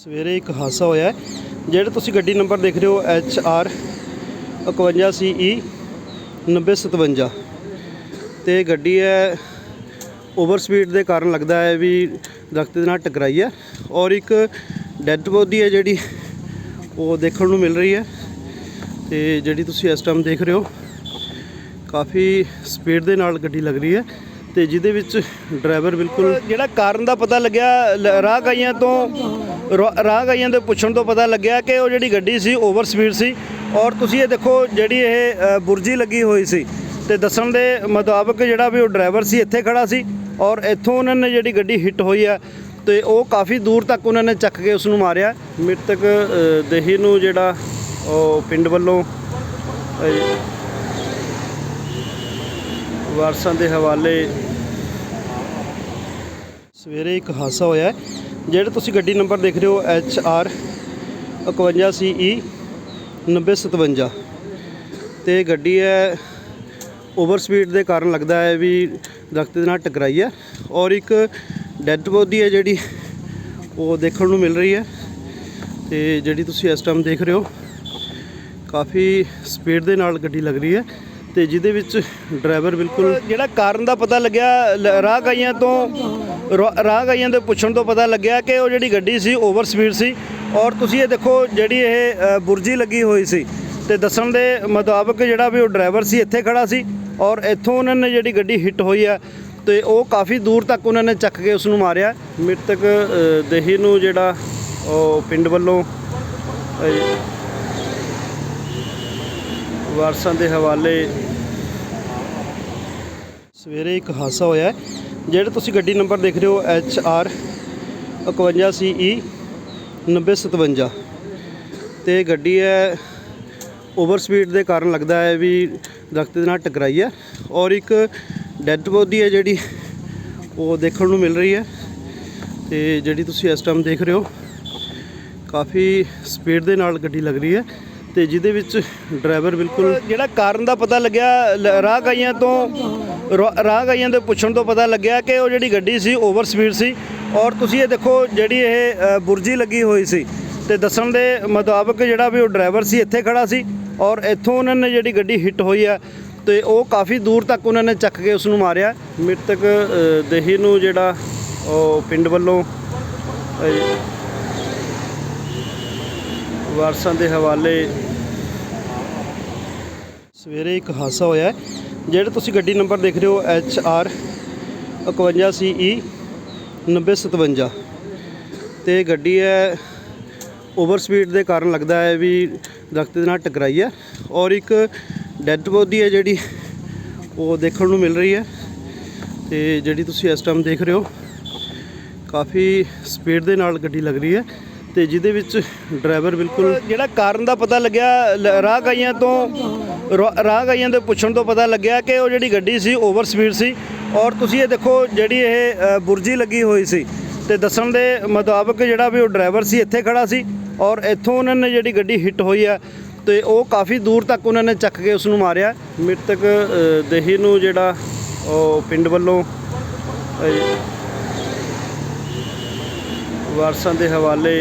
ਸਵੇਰੇ ਇੱਕ ਹਾਦਸਾ ਹੋਇਆ ਹੈ। ਜਿਹੜੇ ਤੁਸੀਂ ਗੱਡੀ ਨੰਬਰ ਦੇਖ ਰਹੇ ਹੋ, ਐਚ ਆਰ 51 ਸੀਈ 9057 ਤੇ ਗੱਡੀ ਹੈ, ਓਵਰ ਸਪੀਡ ਦੇ ਕਾਰਨ ਲੱਗਦਾ ਹੈ ਵੀ ਦਰਖਤ ਦੇ ਨਾਲ ਟਕਰਾਈ ਹੈ ਔਰ ਇੱਕ ਡੈੱਡ ਬੋਡੀ ਹੈ ਜਿਹੜੀ, ਉਹ ਦੇਖਣ ਨੂੰ ਮਿਲ ਰਹੀ ਹੈ ਤੇ ਜਿਹੜੀ ਤੁਸੀਂ ਇਸ ਟਾਈਮ ਦੇਖ ਰਹੇ ਹੋ, ਕਾਫੀ ਸਪੀਡ ਦੇ ਨਾਲ ਗੱਡੀ ਲੱਗ ਰਹੀ ਹੈ ਤੇ ਜਿਹਦੇ ਵਿੱਚ ਡਰਾਈਵਰ ਬਿਲਕੁਲ ਜਿਹੜਾ ਕਾਰਨ ਦਾ ਪਤਾ ਲੱਗਿਆ, ਲ- ਰਾਹਗਾਈਆਂ ਤੋਂ, ਰਾ- ਰਾਹਗਾਈਆਂ ਦੇ ਪੁੱਛਣ ਤੋਂ ਪਤਾ ਲੱਗਿਆ ਕਿ ਉਹ ਜਿਹੜੀ ਗੱਡੀ ਸੀ, ਓਵਰ ਸਪੀਡ ਸੀ। ਔਰ ਤੁਸੀਂ ਇਹ ਦੇਖੋ ਜਿਹੜੀ ਇਹ ਬੁਰਜੀ ਲੱਗੀ ਹੋਈ ਸੀ ਤੇ ਦੱਸਣ ਦੇ ਮੁਤਾਬਕ ਜਿਹੜਾ ਵੀ ਉਹ ਡਰਾਈਵਰ ਸੀ, ਇੱਥੇ ਖੜਾ ਸੀ ਔਰ ਇੱਥੋਂ ਉਹਨਾਂ ਨੇ ਜਿਹੜੀ ਗੱਡੀ ਹਿੱਟ ਹੋਈ ਆ ਤੇ ਉਹ ਕਾਫੀ ਦੂਰ ਤੱਕ ਉਹਨਾਂ ਨੇ ਚੱਕ ਕੇ ਉਸ ਨੂੰ ਮਾਰਿਆ। ਮ੍ਰਿਤਕ ਦੇਹੀ ਨੂੰ ਜਿਹੜਾ ਉਹ ਪਿੰਡ ਵੱਲੋਂ ਵਾਰਸਾਂ ਦੇ ਹਵਾਲੇ ਸਵੇਰੇ ਇੱਕ ਹਾਦਸਾ ਹੋਇਆ ਹੈ। ਜਿਹੜੇ ਤੁਸੀਂ ਗੱਡੀ ਨੰਬਰ ਦੇਖ ਰਹੇ ਹੋ, ਐਚ ਆਰ 51 ਸੀਈ 9057 ਤੇ ਗੱਡੀ ਹੈ, ਓਵਰ ਸਪੀਡ ਦੇ ਕਾਰਨ ਲੱਗਦਾ ਹੈ ਵੀ ਦਰਖਤ ਦੇ ਨਾਲ ਟਕਰਾਈ ਹੈ ਔਰ ਇੱਕ ਡੈੱਡ ਬੋਡੀ ਹੈ ਜਿਹੜੀ, ਉਹ ਦੇਖਣ ਨੂੰ ਮਿਲ ਰਹੀ ਹੈ ਤੇ ਜਿਹੜੀ ਤੁਸੀਂ ਇਸ ਟਾਈਮ ਦੇਖ ਰਹੇ ਹੋ, ਕਾਫੀ ਸਪੀਡ ਦੇ ਨਾਲ ਗੱਡੀ ਲੱਗ ਰਹੀ ਹੈ ਤੇ ਜਿਹਦੇ ਵਿੱਚ ਡਰਾਈਵਰ ਬਿਲਕੁਲ ਜਿਹੜਾ ਕਾਰਨ ਦਾ ਪਤਾ ਲੱਗਿਆ, ਲ- ਰਾਹਗਾਈਆਂ ਤੋਂ, ਰਾ- ਰਾਹਗਾਈਆਂ ਦੇ ਪੁੱਛਣ ਤੋਂ ਪਤਾ ਲੱਗਿਆ ਕਿ ਉਹ ਜਿਹੜੀ ਗੱਡੀ ਸੀ, ਓਵਰ ਸਪੀਡ ਸੀ। ਔਰ ਤੁਸੀਂ ਇਹ ਦੇਖੋ ਜਿਹੜੀ ਇਹ ਬੁਰਜੀ ਲੱਗੀ ਹੋਈ ਸੀ ਤੇ ਦੱਸਣ ਦੇ ਮੁਤਾਬਕ ਜਿਹੜਾ ਵੀ ਉਹ ਡਰਾਈਵਰ ਸੀ, ਇੱਥੇ ਖੜਾ ਸੀ ਔਰ ਇੱਥੋਂ ਉਹਨਾਂ ਨੇ ਜਿਹੜੀ ਗੱਡੀ ਹਿੱਟ ਹੋਈ ਆ ਤੇ ਉਹ ਕਾਫੀ ਦੂਰ ਤੱਕ ਉਹਨਾਂ ਨੇ ਚੱਕ ਕੇ ਉਸ ਨੂੰ ਮਾਰਿਆ। ਮ੍ਰਿਤਕ ਦੇਹੀ ਨੂੰ ਜਿਹੜਾ ਉਹ ਪਿੰਡ ਵੱਲੋਂ ਵਾਰਸਾਂ ਦੇ ਹਵਾਲੇ ਸਵੇਰੇ ਇੱਕ ਹਾਦਸਾ ਹੋਇਆ ਹੈ। ਜਿਹੜੇ ਤੁਸੀਂ ਗੱਡੀ ਨੰਬਰ ਦੇਖ ਰਹੇ ਹੋ, ਐਚ ਆਰ 51 ਸੀਈ 9057 ਤੇ ਗੱਡੀ ਹੈ, ਓਵਰ ਸਪੀਡ ਦੇ ਕਾਰਨ ਲੱਗਦਾ ਹੈ ਵੀ ਦਰਖਤ ਦੇ ਨਾਲ ਟਕਰਾਈ ਹੈ ਔਰ ਇੱਕ ਡੈੱਡ ਬੋਡੀ ਹੈ ਜਿਹੜੀ, ਉਹ ਦੇਖਣ ਨੂੰ ਮਿਲ ਰਹੀ ਹੈ ਤੇ ਜਿਹੜੀ ਤੁਸੀਂ ਇਸ ਟਾਈਮ ਦੇਖ ਰਹੇ ਹੋ, ਕਾਫੀ ਸਪੀਡ ਦੇ ਨਾਲ ਗੱਡੀ ਲੱਗ ਰਹੀ ਹੈ ਤੇ ਜਿਹਦੇ ਵਿੱਚ ਡਰਾਈਵਰ ਬਿਲਕੁਲ ਜਿਹੜਾ ਕਾਰਨ ਦਾ ਪਤਾ ਲੱਗਿਆ, ਲ- ਰਾਹਗਾਈਆਂ ਤੋਂ, ਰਾ- ਰਾਹਗਾਈਆਂ ਦੇ ਪੁੱਛਣ ਤੋਂ ਪਤਾ ਲੱਗਿਆ ਕਿ ਉਹ ਜਿਹੜੀ ਗੱਡੀ ਸੀ, ਓਵਰ ਸਪੀਡ ਸੀ। ਔਰ ਤੁਸੀਂ ਇਹ ਦੇਖੋ ਜਿਹੜੀ ਇਹ ਬੁਰਜੀ ਲੱਗੀ ਹੋਈ ਸੀ ਤੇ ਦੱਸਣ ਦੇ ਮੁਤਾਬਕ ਜਿਹੜਾ ਵੀ ਉਹ ਡਰਾਈਵਰ ਸੀ, ਇੱਥੇ ਖੜਾ ਸੀ ਔਰ ਇੱਥੋਂ ਉਹਨਾਂ ਨੇ ਜਿਹੜੀ ਗੱਡੀ ਹਿੱਟ ਹੋਈ ਆ ਤੇ ਉਹ ਕਾਫੀ ਦੂਰ ਤੱਕ ਉਹਨਾਂ ਨੇ ਚੱਕ ਕੇ ਉਸ ਨੂੰ ਮਾਰਿਆ। ਮ੍ਰਿਤਕ ਦੇਹੀ ਨੂੰ ਜਿਹੜਾ ਉਹ ਪਿੰਡ ਵੱਲੋਂ ਵਾਰਸਾਂ ਦੇ ਹਵਾਲੇ ਸਵੇਰੇ ਇੱਕ ਹਾਦਸਾ ਹੋਇਆ ਹੈ। ਜਿਹੜੇ ਤੁਸੀਂ ਗੱਡੀ ਨੰਬਰ ਦੇਖ ਰਹੇ ਹੋ, ਐਚ ਆਰ 51 ਸੀਈ 9057 ਤੇ ਗੱਡੀ ਹੈ, ਓਵਰ ਸਪੀਡ ਦੇ ਕਾਰਨ ਲੱਗਦਾ ਹੈ ਵੀ ਦਰਖਤ ਦੇ ਨਾਲ ਟਕਰਾਈ ਹੈ ਔਰ ਇੱਕ ਡੈੱਡ ਬੋਡੀ ਹੈ ਜਿਹੜੀ, ਉਹ ਦੇਖਣ ਨੂੰ ਮਿਲ ਰਹੀ ਹੈ ਤੇ ਜਿਹੜੀ ਤੁਸੀਂ ਇਸ ਟਾਈਮ ਦੇਖ ਰਹੇ ਹੋ, ਕਾਫੀ ਸਪੀਡ ਦੇ ਨਾਲ ਗੱਡੀ ਲੱਗ ਰਹੀ ਹੈ ਤੇ ਜਿਹਦੇ ਵਿੱਚ ਡਰਾਈਵਰ ਬਿਲਕੁਲ ਜਿਹੜਾ ਕਾਰਨ ਦਾ ਪਤਾ ਲੱਗਿਆ, ਲ- ਰਾਹਗਾਈਆਂ ਤੋਂ, ਰਾ- ਰਾਹਗਾਈਆਂ ਦੇ ਪੁੱਛਣ ਤੋਂ ਪਤਾ ਲੱਗਿਆ ਕਿ ਉਹ ਜਿਹੜੀ ਗੱਡੀ ਸੀ, ਓਵਰ ਸਪੀਡ ਸੀ। ਔਰ ਤੁਸੀਂ ਇਹ ਦੇਖੋ ਜਿਹੜੀ ਇਹ ਬੁਰਜੀ ਲੱਗੀ ਹੋਈ ਸੀ ਤੇ ਦੱਸਣ ਦੇ ਮੁਤਾਬਕ ਜਿਹੜਾ ਵੀ ਉਹ ਡਰਾਈਵਰ ਸੀ, ਇੱਥੇ ਖੜਾ ਸੀ ਔਰ ਇੱਥੋਂ ਉਹਨਾਂ ਨੇ ਜਿਹੜੀ ਗੱਡੀ ਹਿੱਟ ਹੋਈ ਆ ਤੇ ਉਹ ਕਾਫੀ ਦੂਰ ਤੱਕ ਉਹਨਾਂ ਨੇ ਚੱਕ ਕੇ ਉਸ ਨੂੰ ਮਾਰਿਆ। ਮ੍ਰਿਤਕ ਦੇਹੀ ਨੂੰ ਜਿਹੜਾ ਉਹ ਪਿੰਡ ਵੱਲੋਂ ਵਾਰਸਾਂ ਦੇ ਹਵਾਲੇ